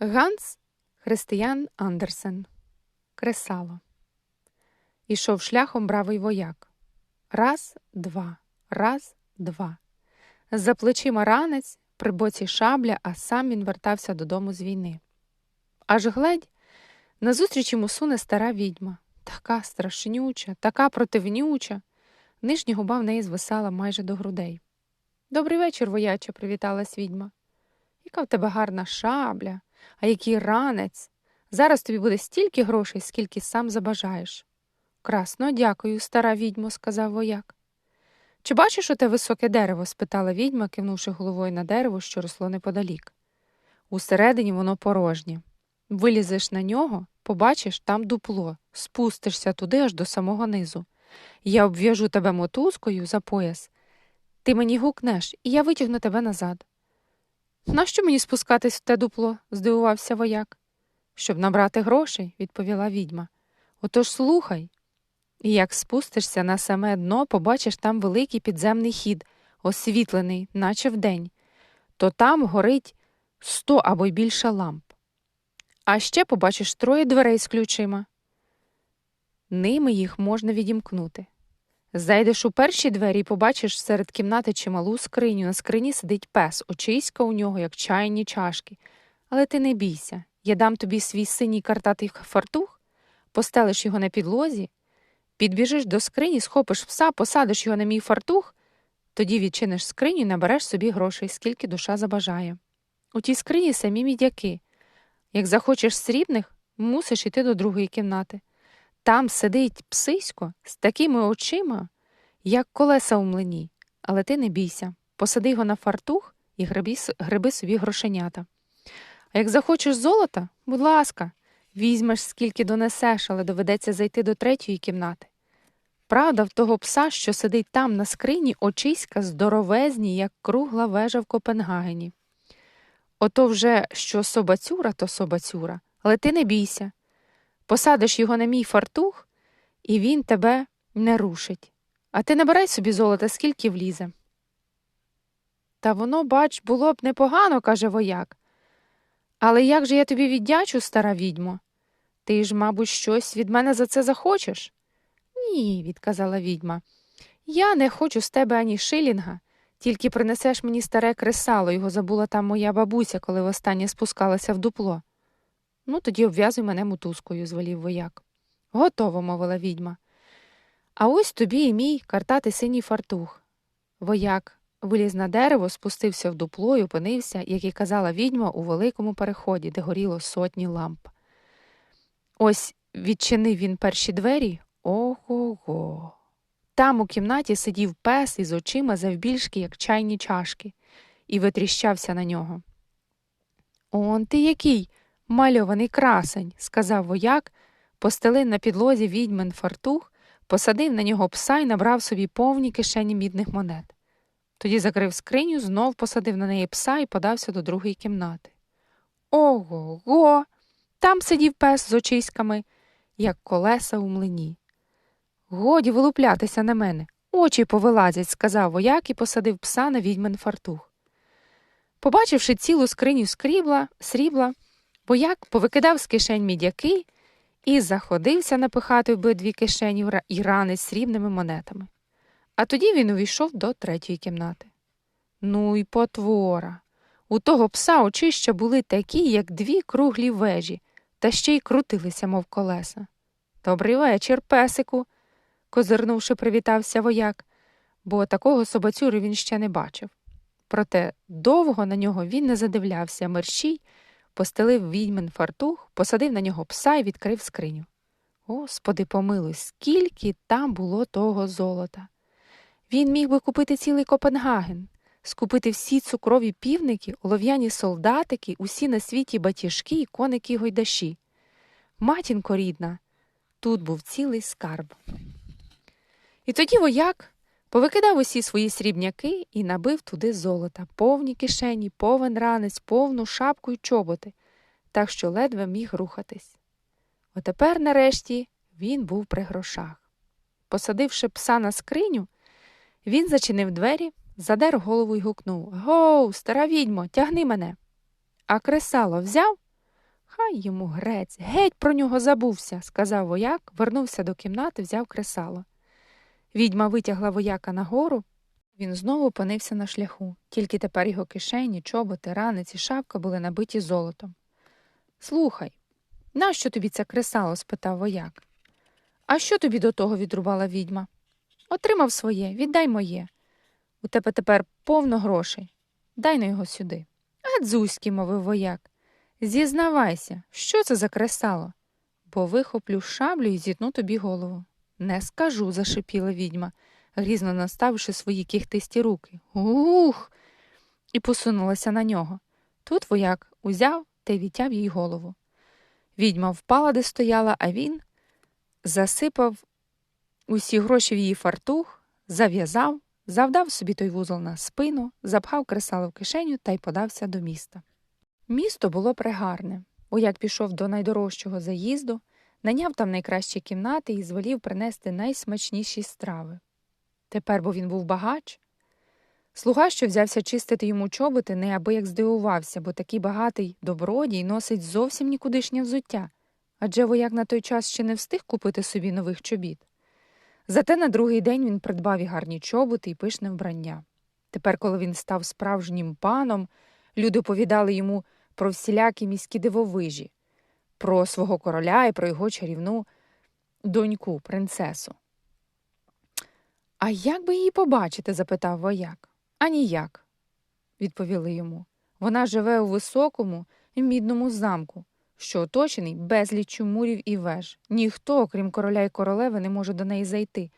Ганс Християн Андерсен. Кресало. Ішов шляхом бравий вояк. Раз, два, раз, два. За плечима ранець, при боці шабля, а сам він вертався додому з війни. Аж гледь, назустріч йому суне стара відьма. Така страшнюча, така противнюча. Нижня губа в неї звисала майже до грудей. Добрий вечір, вояче, привіталась відьма. Яка в тебе гарна шабля, а який ранець. Зараз тобі буде стільки грошей, скільки сам забажаєш. Красно, дякую, стара відьмо, сказав вояк. Чи бачиш оте високе дерево? спитала відьма, кивнувши головою на дерево, що росло неподалік. Усередині воно порожнє. Вилізеш на нього, побачиш там дупло, спустишся туди аж до самого низу. Я обв'яжу тебе мотузкою за пояс. Ти мені гукнеш, і я витягну тебе назад. Нащо мені спускатись в те дупло? здивувався вояк. Щоб набрати грошей, відповіла відьма. Отож слухай. І як спустишся на саме дно, побачиш там великий підземний хід, освітлений, наче вдень, то там горить сто або й більше ламп. А ще побачиш троє дверей з ключима. Ними їх можна відімкнути. Зайдеш у перші двері і побачиш серед кімнати чималу скриню. На скрині сидить пес, очиська у нього, як чайні чашки. Але ти не бійся, я дам тобі свій синій картатий фартух, постелиш його на підлозі, підбіжиш до скрині, схопиш пса, посадиш його на мій фартух, тоді відчиниш скриню і набереш собі грошей, скільки душа забажає. У тій скрині самі мідяки. Як захочеш срібних, мусиш іти до другої кімнати. Там сидить псисько з такими очима, як колеса у млині, але ти не бійся, посади його на фартух і гриби, гриби собі грошенята. А як захочеш золота, будь ласка, візьмеш, скільки донесеш, але доведеться зайти до третьої кімнати. Правда, в того пса, що сидить там на скрині, очиська здоровезні, як кругла вежа в Копенгагені. Ото вже що собацюра, то собацюра, але ти не бійся. Посадиш його на мій фартух, і він тебе не рушить. А ти набирай собі золота, скільки влізе. Та воно, бач, було б непогано, каже вояк. Але як же я тобі віддячу, стара відьмо? Ти ж, мабуть, щось від мене за це захочеш? Ні, відказала відьма. Я не хочу з тебе ані шилінга, тільки принесеш мені старе кресало, його забула там моя бабуся, коли востаннє спускалася в дупло. Ну, тоді обв'язуй мене мотузкою, звелів вояк. Готово, мовила відьма. А ось тобі і мій картати синій фартух. Вояк виліз на дерево, спустився в дупло і опинився, як і казала відьма, у великому переході, де горіло сотні ламп. Ось відчинив він перші двері ого. го Там у кімнаті сидів пес із очима завбільшки, як чайні чашки, і витріщався на нього. Он ти який? Мальований красень, сказав вояк, постелив на підлозі відьмин фартух, посадив на нього пса і набрав собі повні кишені мідних монет. Тоді закрив скриню, знов посадив на неї пса і подався до другої кімнати. Ого го. Там сидів пес з очиськами, як колеса у млині. Годі вилуплятися на мене, очі повилазять, сказав вояк і посадив пса на відьмин фартух. Побачивши цілу скриню скрібла, срібла, Бояк повикидав з кишень мідяки і заходився напихати обидві кишені і ранець срібними монетами. А тоді він увійшов до третьої кімнати. Ну й потвора. У того пса очища були такі, як дві круглі вежі, та ще й крутилися, мов колеса. Добрий вечір, песику, козирнувши, привітався вояк, бо такого собацюри він ще не бачив. Проте довго на нього він не задивлявся мерщій постелив відьмин фартух, посадив на нього пса і відкрив скриню. Господи, помилуй, скільки там було того золота. Він міг би купити цілий Копенгаген, скупити всі цукрові півники, олов'яні солдатики, усі на світі батіжки і коники гойдаші. Матінко рідна, тут був цілий скарб. І тоді вояк Повикидав усі свої срібняки і набив туди золота, повні кишені, повен ранець, повну шапку й чоботи, так що ледве міг рухатись. Отепер, нарешті, він був при грошах. Посадивши пса на скриню, він зачинив двері, задер голову й гукнув Гоу, стара відьмо, тягни мене. А кресало взяв? Хай йому грець, геть про нього забувся, сказав вояк, вернувся до кімнати, взяв кресало. Відьма витягла вояка нагору. Він знову опинився на шляху, тільки тепер його кишені, чоботи, ранець і шапка були набиті золотом. Слухай, нащо тобі це кресало? спитав вояк. А що тобі до того відрубала відьма? Отримав своє, віддай моє. У тебе тепер повно грошей. Дай на його сюди. А дзузьки, мовив вояк. Зізнавайся, що це за кресало? Бо вихоплю шаблю і зітну тобі голову. Не скажу, зашипіла відьма, грізно наставивши свої кіхтисті руки. Ух. І посунулася на нього. Тут вояк узяв та відтяв їй голову. Відьма впала, де стояла, а він засипав усі гроші в її фартух, зав'язав, завдав собі той вузол на спину, запхав кресало в кишеню та й подався до міста. Місто було пригарне. Вояк пішов до найдорожчого заїзду, наняв там найкращі кімнати і звелів принести найсмачніші страви. Тепер, бо він був багач. Слуга, що взявся чистити йому чоботи, неабияк здивувався, бо такий багатий добродій носить зовсім нікудишнє взуття, адже вояк на той час ще не встиг купити собі нових чобіт. Зате на другий день він придбав і гарні чоботи і пишне вбрання. Тепер, коли він став справжнім паном, люди оповідали йому про всілякі міські дивовижі, про свого короля і про його чарівну доньку, принцесу. А як би її побачити? запитав вояк. А ніяк, відповіли йому. Вона живе у високому мідному замку, що оточений безліччю мурів і веж. Ніхто, окрім короля і королеви, не може до неї зайти,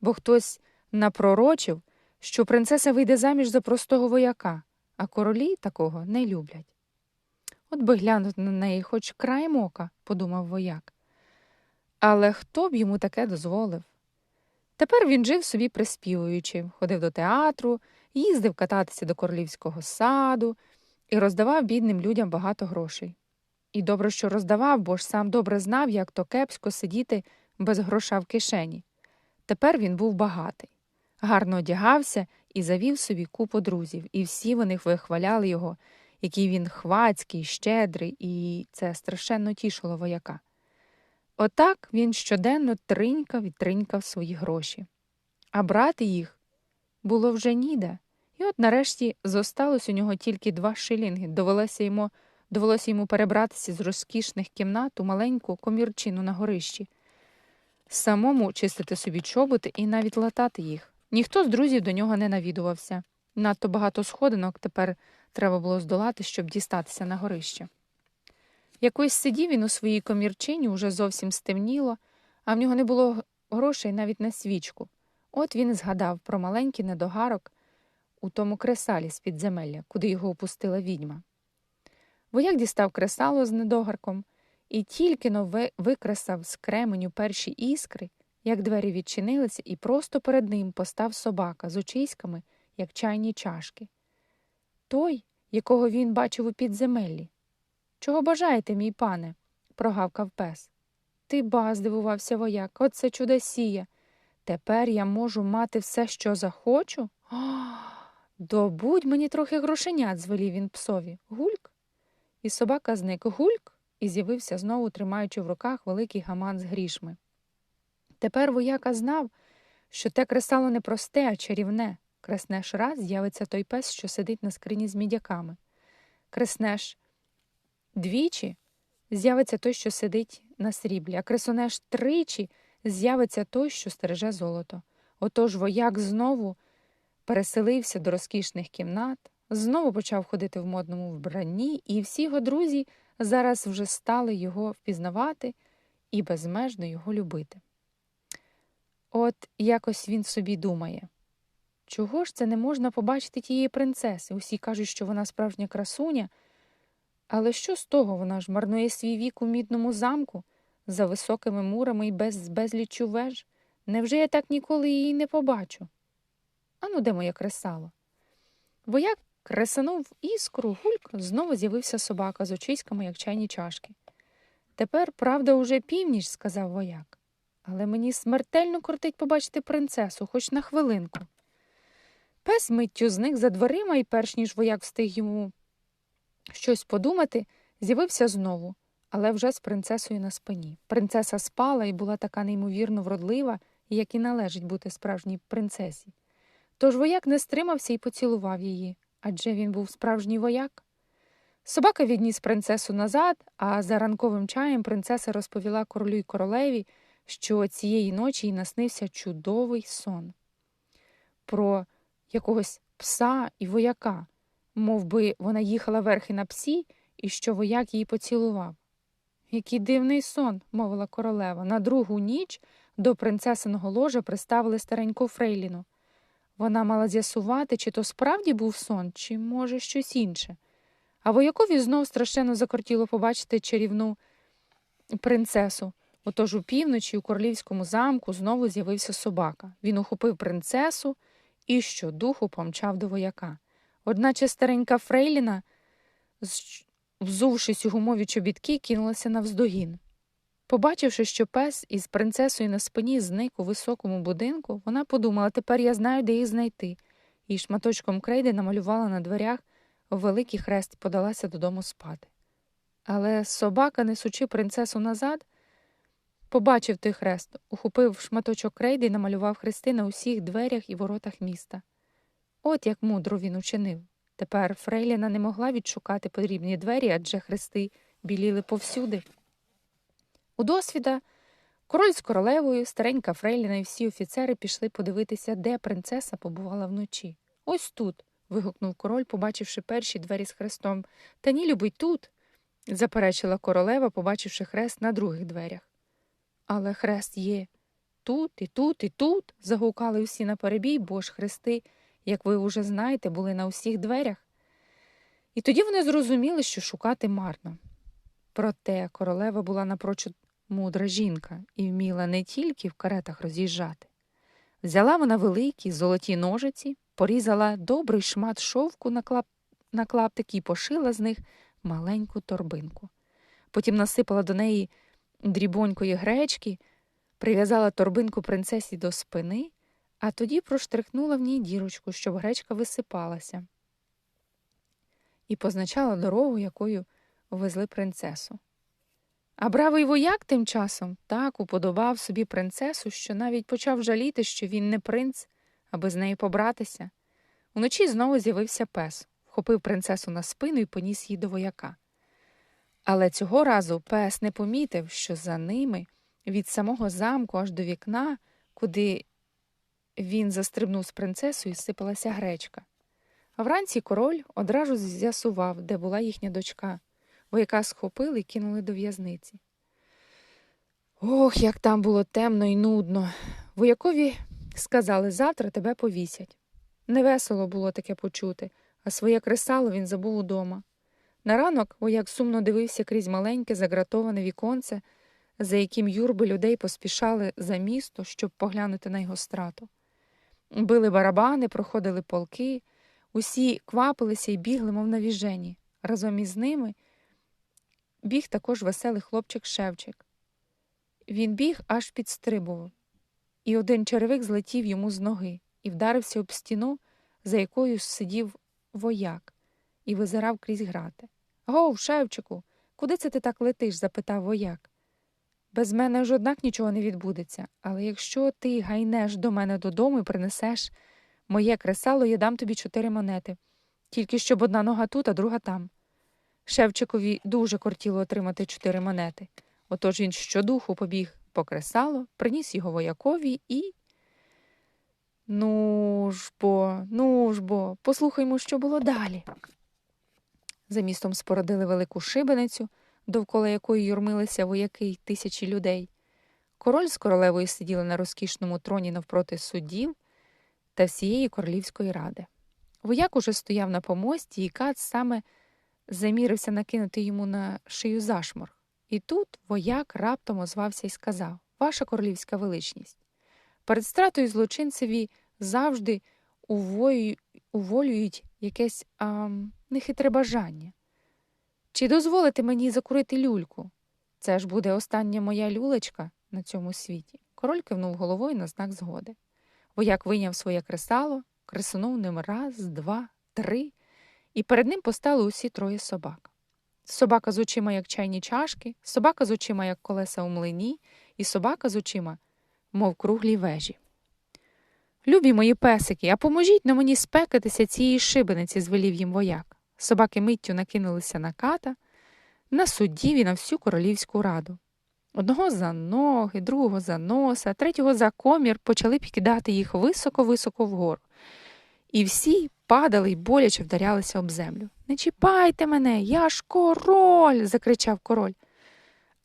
бо хтось напророчив, що принцеса вийде заміж за простого вояка, а королі такого не люблять. От би глянути на неї хоч краєм ока, подумав вояк. Але хто б йому таке дозволив? Тепер він жив собі приспівуючи, ходив до театру, їздив кататися до королівського саду і роздавав бідним людям багато грошей. І добре, що роздавав, бо ж сам добре знав, як то кепсько сидіти без гроша в кишені. Тепер він був багатий, гарно одягався і завів собі купу друзів, і всі вони вихваляли його, який він хвацький, щедрий, і це страшенно тішило вояка. Отак він щоденно тринькав і тринькав свої гроші. А брати їх було вже ніде. І от нарешті зосталось у нього тільки два шилінги. Довелося йому, довелося йому перебратися з розкішних кімнат у маленьку комірчину на горищі, самому чистити собі чоботи і навіть латати їх. Ніхто з друзів до нього не навідувався. Надто багато сходинок тепер треба було здолати, щоб дістатися на горище. Якось сидів він у своїй комірчині, уже зовсім стемніло, а в нього не було грошей навіть на свічку. От він згадав про маленький недогарок у тому кресалі з підземелля, куди його опустила відьма. Вояк дістав кресало з недогарком і тільки но викресав з кременю перші іскри, як двері відчинилися, і просто перед ним постав собака з очиськами, як чайні чашки. Той, якого він бачив у підземеллі. Чого бажаєте, мій пане? прогавкав пес. Ти ба, здивувався вояк, оце чудосія. Тепер я можу мати все, що захочу? Добудь мені трохи грошенят, звелів він псові. Гульк. І собака зник гульк і з'явився знову, тримаючи в руках великий гаман з грішми. Тепер вояка знав, що те кресало не просте, а чарівне. Креснеш раз з'явиться той пес, що сидить на скрині з мідяками. Креснеш двічі з'явиться той, що сидить на сріблі, а кресунеш тричі з'явиться той, що стереже золото. Отож вояк знову переселився до розкішних кімнат, знову почав ходити в модному вбранні, і всі його друзі зараз вже стали його впізнавати і безмежно його любити. От якось він собі думає. Чого ж це не можна побачити тієї принцеси? Усі кажуть, що вона справжня красуня. Але що з того вона ж марнує свій вік у мідному замку, за високими мурами і без безліччю веж? Невже я так ніколи її не побачу? Ану, де моє кресало? Вояк кресанув іскру, гульк, знову з'явився собака з очиськами, як чайні чашки. Тепер, правда, уже північ, сказав вояк, але мені смертельно кортить побачити принцесу, хоч на хвилинку. Пес миттю зник за дверима, і перш ніж вояк встиг йому щось подумати, з'явився знову, але вже з принцесою на спині. Принцеса спала і була така неймовірно вродлива, як і належить бути справжній принцесі. Тож вояк не стримався і поцілував її, адже він був справжній вояк. Собака відніс принцесу назад, а за ранковим чаєм принцеса розповіла королю й королеві, що цієї ночі їй наснився чудовий сон про якогось пса і вояка, мов би вона їхала верхи на псі і що вояк її поцілував. Який дивний сон, мовила королева. На другу ніч до принцесиного ложа приставили стареньку Фрейліну. Вона мала з'ясувати, чи то справді був сон, чи, може, щось інше. А воякові знов страшенно закортіло побачити чарівну принцесу. Отож у півночі у королівському замку знову з'явився собака. Він ухопив принцесу і щодуху помчав до вояка. Одначе старенька Фрейліна, взувшись у гумові чобітки, кинулася навздогін. Побачивши, що пес із принцесою на спині зник у високому будинку, вона подумала, тепер я знаю, де їх знайти, і шматочком крейди намалювала на дверях великий хрест подалася додому спати. Але собака, несучи принцесу назад, побачив той хрест, ухопив шматочок крейди і намалював хрести на усіх дверях і воротах міста. От як мудро він учинив. Тепер Фрейліна не могла відшукати потрібні двері, адже хрести біліли повсюди. У досвіда король з королевою, старенька Фрейліна і всі офіцери пішли подивитися, де принцеса побувала вночі. Ось тут. вигукнув король, побачивши перші двері з хрестом. Та ні, любий, тут, заперечила королева, побачивши хрест на других дверях. Але хрест є тут, і тут, і тут. загукали усі на перебій, бо ж хрести, як ви уже знаєте, були на усіх дверях. І тоді вони зрозуміли, що шукати марно. Проте королева була напрочуд мудра жінка і вміла не тільки в каретах роз'їжджати. Взяла вона великі золоті ножиці, порізала добрий шмат шовку на, клап... на клаптик і пошила з них маленьку торбинку. Потім насипала до неї дрібонької гречки, прив'язала торбинку принцесі до спини, а тоді проштрихнула в ній дірочку, щоб гречка висипалася, і позначала дорогу, якою везли принцесу. А бравий вояк тим часом так уподобав собі принцесу, що навіть почав жаліти, що він не принц, аби з нею побратися. Уночі знову з'явився пес, вхопив принцесу на спину і поніс її до вояка. Але цього разу пес не помітив, що за ними від самого замку аж до вікна, куди він застрибнув з принцесою, сипалася гречка. А вранці король одразу з'ясував, де була їхня дочка вояка схопили і кинули до в'язниці. Ох, як там було темно і нудно. Воякові сказали завтра тебе повісять. Невесело було таке почути, а своє кресало він забув удома. На ранок вояк сумно дивився крізь маленьке загратоване віконце, за яким юрби людей поспішали за місто, щоб поглянути на його страту. Били барабани, проходили полки, усі квапилися і бігли, мов на віжені. Разом із ними біг також веселий хлопчик Шевчик. Він біг аж підстрибував, і один черевик злетів йому з ноги і вдарився об стіну, за якою сидів вояк, і визирав крізь грати. Гов, Шевчику, куди це ти так летиш? запитав вояк. Без мене ж однак нічого не відбудеться, але якщо ти гайнеш до мене додому і принесеш моє кресало, я дам тобі чотири монети, тільки щоб одна нога тут, а друга там. Шевчикові дуже кортіло отримати чотири монети. Отож він щодуху побіг по кресало, приніс його воякові і. Ну ж бо, ну ж бо, послухаймо, що було далі. За містом спородили велику шибеницю, довкола якої юрмилися вояки й тисячі людей. Король з королевою сиділи на розкішному троні навпроти суддів та всієї королівської ради. Вояк уже стояв на помості, і кат саме замірився накинути йому на шию зашмор. І тут вояк раптом озвався і сказав Ваша королівська величність. Перед стратою злочинцеві завжди уволюють якесь а, нехитре бажання. Чи дозволите мені закурити люльку? Це ж буде остання моя люлечка на цьому світі. Король кивнув головою на знак згоди. Вояк вийняв своє кресало, кресунув ним раз, два, три і перед ним постали усі троє собак. Собака з очима, як чайні чашки, собака з очима, як колеса у млині, і собака з очима, мов круглі вежі. Любі мої песики, а поможіть на мені спекатися цієї шибениці, звелів їм вояк. Собаки миттю накинулися на ката, на суддів і на всю королівську раду. Одного за ноги, другого за носа, третього за комір почали підкидати їх високо-високо вгору. І всі падали й боляче вдарялися об землю. Не чіпайте мене, я ж король. закричав король.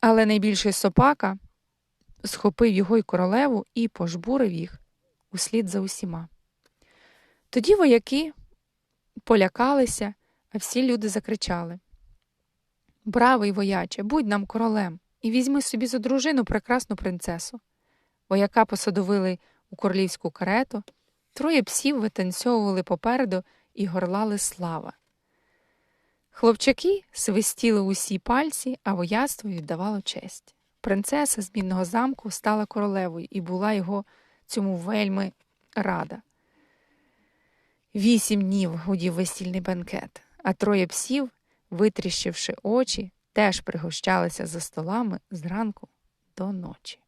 Але найбільший сопака схопив його й королеву і пожбурив їх услід за усіма. Тоді вояки полякалися, а всі люди закричали Бравий вояче, будь нам королем і візьми собі за дружину прекрасну принцесу. Вояка посадовили у королівську карету, троє псів витанцьовували попереду і горлали слава. Хлопчаки свистіли усі пальці, а вояцтво віддавало честь. Принцеса з мінного замку стала королевою і була його цьому вельми рада. Вісім днів гудів весільний бенкет, а троє псів, витріщивши очі, теж пригощалися за столами зранку до ночі.